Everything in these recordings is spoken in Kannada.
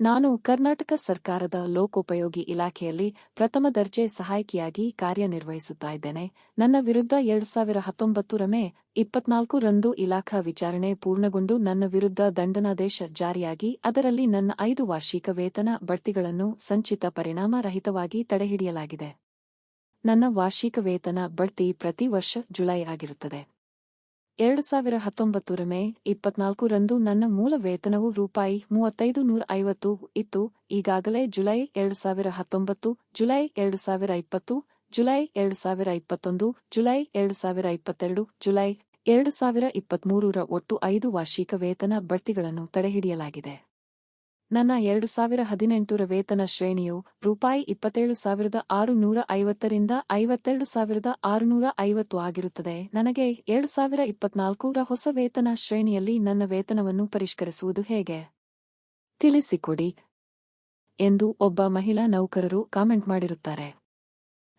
ನಾನು ಕರ್ನಾಟಕ ಸರ್ಕಾರದ ಲೋಕೋಪಯೋಗಿ ಇಲಾಖೆಯಲ್ಲಿ ಪ್ರಥಮ ದರ್ಜೆ ಸಹಾಯಕಿಯಾಗಿ ಕಾರ್ಯನಿರ್ವಹಿಸುತ್ತಾ ಇದ್ದೇನೆ ನನ್ನ ವಿರುದ್ಧ ಎರಡು ಸಾವಿರ ಹತ್ತೊಂಬತ್ತು ಮೇ ಇಪ್ಪತ್ನಾಲ್ಕು ರಂದು ಇಲಾಖಾ ವಿಚಾರಣೆ ಪೂರ್ಣಗೊಂಡು ನನ್ನ ವಿರುದ್ಧ ದಂಡನಾದೇಶ ಜಾರಿಯಾಗಿ ಅದರಲ್ಲಿ ನನ್ನ ಐದು ವಾರ್ಷಿಕ ವೇತನ ಬಡ್ತಿಗಳನ್ನು ಸಂಚಿತ ಪರಿಣಾಮ ರಹಿತವಾಗಿ ತಡೆಹಿಡಿಯಲಾಗಿದೆ. ನನ್ನ ವಾರ್ಷಿಕ ವೇತನ ಬಡ್ತಿ ಪ್ರತಿ ವರ್ಷ ಜುಲೈ ಆಗಿರುತ್ತದೆ. ಎರಡು ಸಾವಿರ ಹತ್ತೊಂಬತ್ತರ ಮೇ ಇಪ್ಪತ್ನಾಲ್ಕು ರಂದು ನನ್ನ ಮೂಲ ವೇತನವು ರೂಪಾಯಿ ಮೂವತ್ತೈದು ನೂರ ಐವತ್ತು ಇತ್ತು. ಈಗಾಗಲೇ ಜುಲೈ ಎರಡು ಸಾವಿರ ಹತ್ತೊಂಬತ್ತು, ಜುಲೈ ಎರಡು ಸಾವಿರ ಇಪ್ಪತ್ತು, ಜುಲೈ ಎರಡು ಸಾವಿರ ಇಪ್ಪತ್ತೊಂದು, ಜುಲೈ ಎರಡು ಸಾವಿರ ಇಪ್ಪತ್ತೆರಡು, ಜುಲೈ ಎರಡು ಸಾವಿರ ಇಪ್ಪತ್ಮೂರರ ಒಟ್ಟು ಐದು ವಾರ್ಷಿಕ ವೇತನ ಬಡ್ತಿಗಳನ್ನು ತಡೆಹಿಡಿಯಲಾಗಿದೆ. ನನ್ನ ಎರಡು ಸಾವಿರ ಹದಿನೆಂಟರ ವೇತನ ಶ್ರೇಣಿಯು ರೂಪಾಯಿ ಇಪ್ಪತ್ತೇಳು ಸಾವಿರದ ಆರುನೂರ ಐವತ್ತರಿಂದ ಐವತ್ತೆರಡು ಸಾವಿರದ ಆರುನೂರ ಐವತ್ತು ಆಗಿರುತ್ತದೆ. ನನಗೆ ಎರಡು ಸಾವಿರ ಇಪ್ಪತ್ನಾಲ್ಕರ ಹೊಸ ವೇತನ ಶ್ರೇಣಿಯಲ್ಲಿ ನನ್ನ ವೇತನವನ್ನು ಪರಿಷ್ಕರಿಸುವುದು ಹೇಗೆ? ತಿಳಿಸಿಕೊಡಿ ಎಂದು ಒಬ್ಬ ಮಹಿಳಾ ನೌಕರರು ಕಾಮೆಂಟ್ ಮಾಡಿರುತ್ತಾರೆ.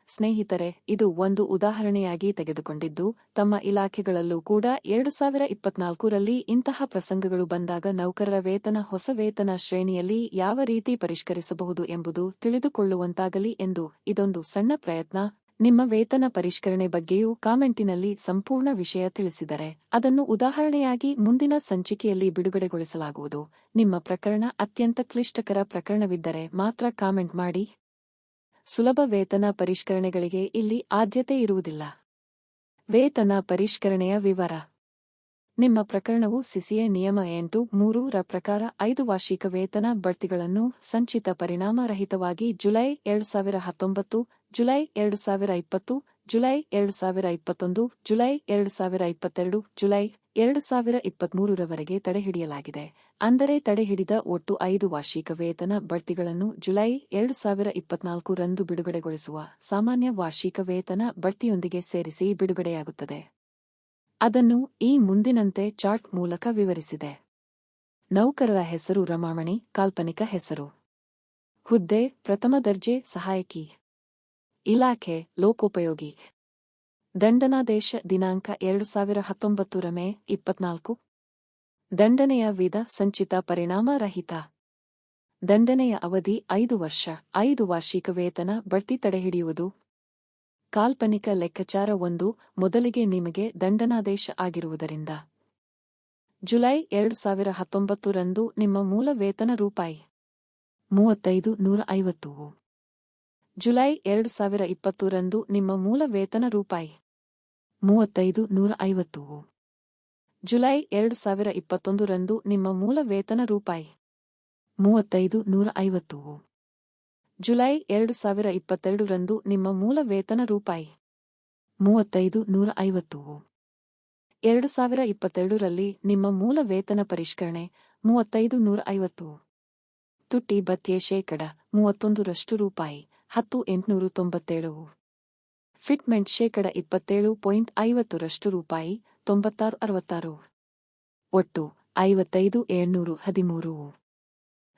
ಸ್ನೇಹಿತರೆ, ಇದು ಒಂದು ಉದಾಹರಣೆಯಾಗಿ ತೆಗೆದುಕೊಂಡಿದ್ದು, ತಮ್ಮ ಇಲಾಖೆಗಳಲ್ಲೂ ಕೂಡ ಎರಡು ಸಾವಿರ ಇಪ್ಪತ್ನಾಲ್ಕರಲ್ಲಿ ಇಂತಹ ಪ್ರಸಂಗಗಳು ಬಂದಾಗ ನೌಕರರ ವೇತನ, ಹೊಸ ವೇತನ ಶ್ರೇಣಿಯಲ್ಲಿ ಯಾವ ರೀತಿ ಪರಿಷ್ಕರಿಸಬಹುದು ಎಂಬುದು ತಿಳಿದುಕೊಳ್ಳುವಂತಾಗಲಿ ಎಂದು ಇದೊಂದು ಸಣ್ಣ ಪ್ರಯತ್ನ. ನಿಮ್ಮ ವೇತನ ಪರಿಷ್ಕರಣೆ ಬಗ್ಗೆಯೂ ಕಾಮೆಂಟಿನಲ್ಲಿ ಸಂಪೂರ್ಣ ವಿಷಯ ತಿಳಿಸಿದರೆ, ಅದನ್ನು ಉದಾಹರಣೆಯಾಗಿ ಮುಂದಿನ ಸಂಚಿಕೆಯಲ್ಲಿ ಬಿಡುಗಡೆಗೊಳಿಸಲಾಗುವುದು. ನಿಮ್ಮ ಪ್ರಕರಣ ಅತ್ಯಂತ ಕ್ಲಿಷ್ಟಕರ ಪ್ರಕರಣವಿದ್ದರೆ ಮಾತ್ರ ಕಾಮೆಂಟ್ ಮಾಡಿ. ಸುಲಭ ವೇತನ ಪರಿಷ್ಕರಣೆಗಳಿಗೆ ಇಲ್ಲಿ ಆದ್ಯತೆ ಇರುವುದಿಲ್ಲ. ವೇತನ ಪರಿಷ್ಕರಣೆಯ ವಿವರ. ನಿಮ್ಮ ಪ್ರಕರಣವು ಸಿಸಿಎ ನಿಯಮ ಎಂಟು ಮೂರು ರ ಪ್ರಕಾರ ಐದು ವಾರ್ಷಿಕ ವೇತನ ಬಡ್ತಿಗಳನ್ನು ಸಂಚಿತ ಪರಿಣಾಮರಹಿತವಾಗಿ ಜುಲೈ ಎರಡು ಸಾವಿರ ಹತ್ತೊಂಬತ್ತು, ಜುಲೈ ಎರಡು ಸಾವಿರ ಇಪ್ಪತ್ತು, ಜುಲೈ ಎರಡು ಸಾವಿರ ಇಪ್ಪತ್ತೊಂದು, ಜುಲೈ ಎರಡು ಸಾವಿರ ಇಪ್ಪತ್ತೆರಡು, ಜುಲೈ ಎರಡು ಸಾವಿರ ಇಪ್ಪತ್ಮೂರರವರೆಗೆ ತಡೆಹಿಡಿಯಲಾಗಿದೆ. ಅಂದರೆ ತಡೆಹಿಡಿದ ಒಟ್ಟು ಐದು ವಾರ್ಷಿಕ ವೇತನ ಬಡ್ತಿಗಳನ್ನು ಜುಲೈ ಎರಡು ಸಾವಿರ ಇಪ್ಪತ್ನಾಲ್ಕು ರಂದು ಬಿಡುಗಡೆಗೊಳಿಸುವ ಸಾಮಾನ್ಯ ವಾರ್ಷಿಕ ವೇತನ ಬಡ್ತಿಯೊಂದಿಗೆ ಸೇರಿಸಿ ಬಿಡುಗಡೆಯಾಗುತ್ತದೆ. ಅದನ್ನು ಈ ಮುಂದಿನಂತೆ ಚಾರ್ಟ್ ಮೂಲಕ ವಿವರಿಸಿದೆ. ನೌಕರರ ಹೆಸರು ರಮಾಮಣಿ, ಕಾಲ್ಪನಿಕ ಹೆಸರು. ಹುದ್ದೆ, ಪ್ರಥಮ ದರ್ಜೆ, ಸಹಾಯಕಿ. ಇಲಾಖೆ, ಲೋಕೋಪಯೋಗಿ. ದಂಡನಾದೇಶ ದಿನಾಂಕ ಎರಡು ಸಾವಿರ ಹತ್ತೊಂಬತ್ತರ ಮೇ ಇಪ್ಪತ್ನಾಲ್ಕು. ದಂಡನೆಯ ವಿಧ ಸಂಚಿತ ಪರಿಣಾಮ ರಹಿತ. ದಂಡನೆಯ ಅವಧಿ ಐದು ವರ್ಷ, ಐದು ವಾರ್ಷಿಕ ವೇತನ ಬಡ್ತಿ ತಡೆಹಿಡಿಯುವುದು ಕಾಲ್ಪನಿಕ ಲೆಕ್ಕಾಚಾರ ಒಂದು, ಮೊದಲಿಗೆ ನಿಮಗೆ ದಂಡನಾದೇಶ ಆಗಿರುವುದರಿಂದ. ಜುಲೈ ಎರಡು ಸಾವಿರ ಹತ್ತೊಂಬತ್ತು ರಂದು ನಿಮ್ಮ ಮೂಲ ವೇತನ ರೂಪಾಯಿ ಮೂವತ್ತೈದು ನೂರ ಐವತ್ತು. ಜುಲೈ ಎರಡು ಸಾವಿರ ಇಪ್ಪತ್ತು ರಂದು ನಿಮ್ಮ ಮೂಲ ವೇತನ ರೂಪಾಯಿ ಮೂವತ್ತೈದು, ನೂರ ಐವತ್ತು. ಜುಲೈ ಎರಡು ಸಾವಿರ ಇಪ್ಪತ್ತೊಂದು ರಂದು ನಿಮ್ಮ ಮೂಲ ವೇತನ ರೂಪಾಯಿ. ಮೂವತ್ತೈದು, ನೂರ ಐವತ್ತು. ಜುಲೈ ಎರಡು ಸಾವಿರ ಇಪ್ಪತ್ತೆರಡು ರಂದು ನಿಮ್ಮ ಮೂಲ ವೇತನ ರೂಪಾಯಿ. ಮೂವತ್ತೈದು, ನೂರ ಐವತ್ತು. ಎರಡು ಸಾವಿರ ಇಪ್ಪತ್ತೆರಡರಲ್ಲಿ ನಿಮ್ಮ ಮೂಲ ವೇತನ ಪರಿಷ್ಕರಣೆ ಮೂವತ್ತೈದು, ನೂರ ಐವತ್ತು. ತುಟ್ಟಿ ಭತ್ಯೆ ಶೇಕಡ ಮೂವತ್ತೊಂದರಷ್ಟು ರೂಪಾಯಿ, ಹತ್ತು, ಎಂಟುನೂರು ತೊಂಬತ್ತೇಳು. ಫಿಟ್ಮೆಂಟ್ ಶೇಕಡ ಇಪ್ಪತ್ತೇಳು ಪಾಯಿಂಟ್ ಐವತ್ತರಷ್ಟು ರೂಪಾಯಿ, ತೊಂಬತ್ತಾರು ಅರವತ್ತಾರು. ಒಟ್ಟು ಐವತ್ತೈದು ಏಳ್ನೂರು ಹದಿಮೂರು.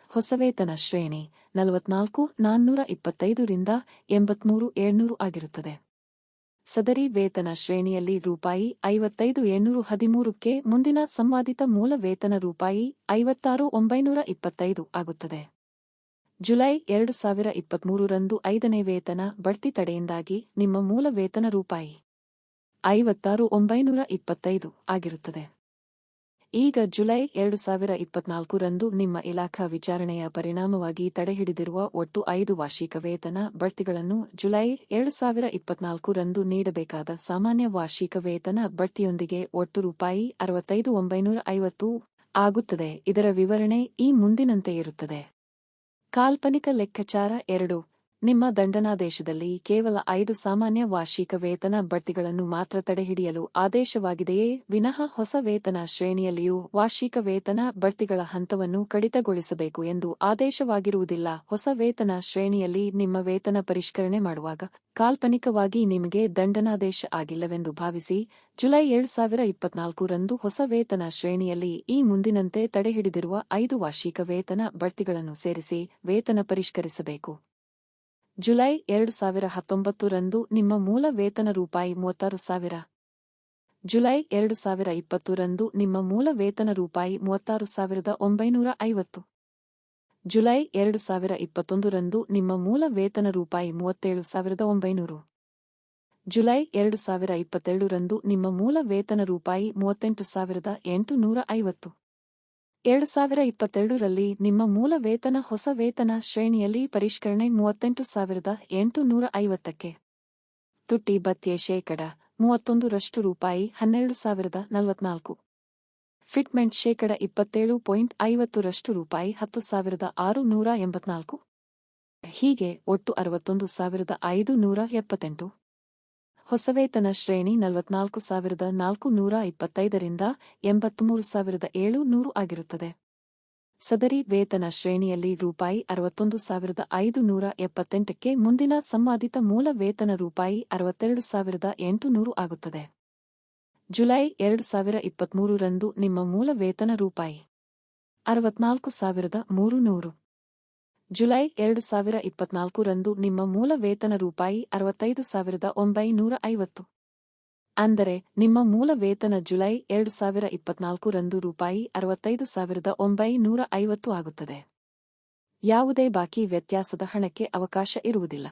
ಹೊಸ ವೇತನ ಶ್ರೇಣಿ ನಲವತ್ನಾಲ್ಕು ನಾನ್ನೂರ ಇಪ್ಪತ್ತೈದರಿಂದ ಎಂಬತ್ಮೂರು ಏಳ್ನೂರು ಆಗಿರುತ್ತದೆ. ಸದರಿ ವೇತನ ಶ್ರೇಣಿಯಲ್ಲಿ ರೂಪಾಯಿ ಐವತ್ತೈದು ಏಳ್ನೂರು ಹದಿಮೂರಕ್ಕೆ ಮುಂದಿನ ಸಂವಾದಿತ ಮೂಲ ವೇತನ ರೂಪಾಯಿ ಐವತ್ತಾರು ಒಂಬೈನೂರ ಇಪ್ಪತ್ತೈದು ಆಗುತ್ತದೆ. ಜುಲೈ ಎರಡು ಸಾವಿರ ಇಪ್ಪತ್ಮೂರರಂದು ಐದನೇ ವೇತನ ಬಡ್ತಿ ತಡೆಯಿಂದಾಗಿ ನಿಮ್ಮ ಮೂಲ ವೇತನ ರೂಪಾಯಿ ಐವತ್ತಾರು ಒಂಬೈನೂರ ಇಪ್ಪತ್ತೈದು ಆಗಿರುತ್ತದೆ. ಈಗ ಜುಲೈ ಎರಡು ಸಾವಿರ ಇಪ್ಪತ್ನಾಲ್ಕರಂದು ನಿಮ್ಮ ಇಲಾಖಾ ವಿಚಾರಣೆಯ ಪರಿಣಾಮವಾಗಿ ತಡೆಹಿಡಿದಿರುವ ಒಟ್ಟು ಐದು ವಾರ್ಷಿಕ ವೇತನ ಬಡ್ತಿಗಳನ್ನು ಜುಲೈ ಎರಡು ಸಾವಿರ ಇಪ್ಪತ್ನಾಲ್ಕರಂದು ನೀಡಬೇಕಾದ ಸಾಮಾನ್ಯ ವಾರ್ಷಿಕ ವೇತನ ಬಡ್ತಿಯೊಂದಿಗೆ ಒಟ್ಟು ರೂಪಾಯಿ ಅರವತ್ತೈದು ಒಂಬೈನೂರ ಐವತ್ತು ಆಗುತ್ತದೆ. ಇದರ ವಿವರಣೆ ಈ ಮುಂದಿನಂತೆ ಇರುತ್ತದೆ. ಕಾಲ್ಪನಿಕ ಲೆಕ್ಕಾಚಾರ ಎರಡು. ನಿಮ್ಮ ದಂಡನಾದೇಶದಲ್ಲಿ ಕೇವಲ ಐದು ಸಾಮಾನ್ಯ ವಾರ್ಷಿಕ ವೇತನ ಬಡ್ತಿಗಳನ್ನು ಮಾತ್ರ ತಡೆಹಿಡಿಯಲು ಆದೇಶವಾಗಿದೆಯೇ? ವಿನಃ ಹೊಸ ವೇತನ ಶ್ರೇಣಿಯಲ್ಲಿಯೂ ವಾರ್ಷಿಕ ವೇತನ ಬಡ್ತಿಗಳ ಹಂತವನ್ನು ಕಡಿತಗೊಳಿಸಬೇಕು ಎಂದು ಆದೇಶವಾಗಿರುವುದಿಲ್ಲ. ಹೊಸ ವೇತನ ಶ್ರೇಣಿಯಲ್ಲಿ ನಿಮ್ಮ ವೇತನ ಪರಿಷ್ಕರಣೆ ಮಾಡುವಾಗ ಕಾಲ್ಪನಿಕವಾಗಿ ನಿಮಗೆ ದಂಡನಾದೇಶ ಆಗಿಲ್ಲವೆಂದು ಭಾವಿಸಿ, ಜುಲೈ ಎರಡು ಸಾವಿರ ಇಪ್ಪತ್ನಾಲ್ಕು ರಂದು ಹೊಸ ವೇತನ ಶ್ರೇಣಿಯಲ್ಲಿ ಈ ಮುಂದಿನಂತೆ ತಡೆಹಿಡಿದಿರುವ ಐದು ವಾರ್ಷಿಕ ವೇತನ ಬಡ್ತಿಗಳನ್ನು ಸೇರಿಸಿ ವೇತನ ಪರಿಷ್ಕರಿಸಬೇಕು. ಜುಲೈ ಎರಡು ಸಾವಿರ ಹತ್ತೊಂಬತ್ತು ರಂದು ನಿಮ್ಮ ಮೂಲ ವೇತನ ರೂಪಾಯಿ ಮೂವತ್ತಾರು ಸಾವಿರ. ಜುಲೈ ಎರಡು ಸಾವಿರ ಇಪ್ಪತ್ತು ರಂದು ನಿಮ್ಮ ಮೂಲ ವೇತನ ರೂಪಾಯಿ ಮೂವತ್ತಾರು ಸಾವಿರದ ಒಂಬೈನೂರ ಐವತ್ತು. ಜುಲೈ ಎರಡು ಸಾವಿರ ಇಪ್ಪತ್ತೊಂದರಂದು ನಿಮ್ಮ ಮೂಲ ವೇತನ ರೂಪಾಯಿ ಮೂವತ್ತೇಳು ಸಾವಿರದ ಒಂಬೈನೂರು. ಜುಲೈ ಎರಡು ಸಾವಿರ ಇಪ್ಪತ್ತೆರಡರಂದು ನಿಮ್ಮ ಮೂಲ ವೇತನ ರೂಪಾಯಿ ಮೂವತ್ತೆಂಟು ಸಾವಿರದ ಎಂಟು ನೂರ ಐವತ್ತು. ಎರಡು ಸಾವಿರ ಇಪ್ಪತ್ತೆರಡರಲ್ಲಿ ನಿಮ್ಮ ಮೂಲ ವೇತನ ಹೊಸ ವೇತನ ಶ್ರೇಣಿಯಲ್ಲಿ ಪರಿಷ್ಕರಣೆ ಮೂವತ್ತೆಂಟು ಸಾವಿರದ ಎಂಟು ನೂರ ಐವತ್ತಕ್ಕೆ. ತುಟ್ಟಿ ಭತ್ಯೆ ಶೇಕಡ ಮೂವತ್ತೊಂದರಷ್ಟು ರೂಪಾಯಿ ಹನ್ನೆರಡು ಸಾವಿರದ ನಲವತ್ನಾಲ್ಕು. ಫಿಟ್ಮೆಂಟ್ ಶೇಕಡ ಇಪ್ಪತ್ತೇಳು ಪಾಯಿಂಟ್ ಐವತ್ತರಷ್ಟು ರೂಪಾಯಿ ಹತ್ತು ಸಾವಿರದ ಆರು ನೂರ ಎಂಬತ್ನಾಲ್ಕು. ಹೀಗೆ ಒಟ್ಟು ಅರವತ್ತೊಂದು ಸಾವಿರದ ಐದು ನೂರ ಎಪ್ಪತ್ತೆಂಟು. ಹೊಸ ವೇತನ ಶ್ರೇಣಿ ನಲವತ್ನಾಲ್ಕು ಸಾವಿರದ ನಾಲ್ಕು ನೂರ ಇಪ್ಪತ್ತೈದರಿಂದ ಎಂಬತ್ಮೂರು ಸಾವಿರದ ಏಳು ನೂರು ಆಗಿರುತ್ತದೆ. ಸದರಿ ವೇತನ ಶ್ರೇಣಿಯಲ್ಲಿ ರೂಪಾಯಿ ಅರವತ್ತೊಂದು ಸಾವಿರದ ಐದು ನೂರ ಎಪ್ಪತ್ತೆಂಟಕ್ಕೆ ಮುಂದಿನ ಸಂವಾದಿತ ಮೂಲ ವೇತನ ರೂಪಾಯಿ ಅರವತ್ತೆರಡು ಸಾವಿರದ ಎಂಟು ನೂರು ಆಗುತ್ತದೆ. ಜುಲೈ ಎರಡು ಸಾವಿರ ಇಪ್ಪತ್ಮೂರರಂದು ನಿಮ್ಮ ಮೂಲ ವೇತನ ರೂಪಾಯಿ ಅರವತ್ನಾಲ್ಕು ಸಾವಿರದ ಮೂರು ನೂರು. ಜುಲೈ ಎರಡು ಸಾವಿರ ಇಪ್ಪತ್ನಾಲ್ಕರಂದು ನಿಮ್ಮ ಮೂಲ ವೇತನ ರೂಪಾಯಿ ಅರವತ್ತೈದು ಸಾವಿರದ ಒಂಬೈನೂರ ಐವತ್ತು. ಅಂದರೆ, ನಿಮ್ಮ ಮೂಲ ವೇತನ ಜುಲೈ ಎರಡು ಸಾವಿರ ಇಪ್ಪತ್ನಾಲ್ಕರಂದು ರೂಪಾಯಿ ಅರವತ್ತೈದು ಸಾವಿರದ ಒಂಬೈನೂರ ಐವತ್ತು ಆಗುತ್ತದೆ. ಯಾವುದೇ ಬಾಕಿ ವ್ಯತ್ಯಾಸದ ಹಣಕ್ಕೆ ಅವಕಾಶ ಇರುವುದಿಲ್ಲ.